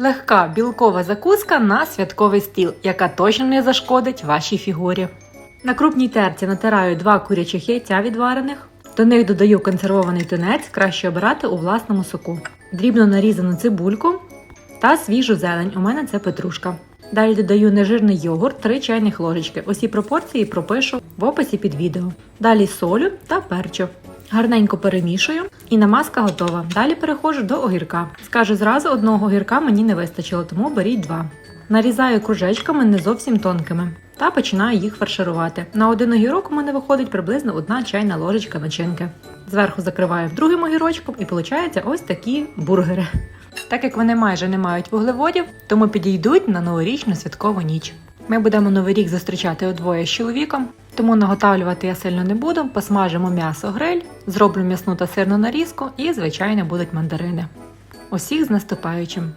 Легка білкова закуска на святковий стіл, яка точно не зашкодить вашій фігурі. На крупній терці натираю два курячих яйця відварених. До них додаю консервований тунець, краще обирати у власному соку. Дрібно нарізану цибульку та свіжу зелень. У мене це петрушка. Далі додаю нежирний йогурт 3 чайних ложечки. Усі пропорції пропишу в описі під відео. Далі солю та перчу. Гарненько перемішую і намазка готова. Далі переходжу до огірка. Скажу зразу, одного огірка мені не вистачило, тому беріть два. Нарізаю кружечками не зовсім тонкими та починаю їх фарширувати. На один огірок у мене виходить приблизно одна чайна ложечка начинки. Зверху закриваю другим огірочком і виходить ось такі бургери. Так як вони майже не мають вуглеводів, тому підійдуть на новорічну святкову ніч. Ми будемо новий рік зустрічати удвоє з чоловіком, тому наготавлювати я сильно не буду. Посмажимо м'ясо гриль, зроблю м'ясну та сирну нарізку і, звичайно, будуть мандарини. Усіх з наступаючим!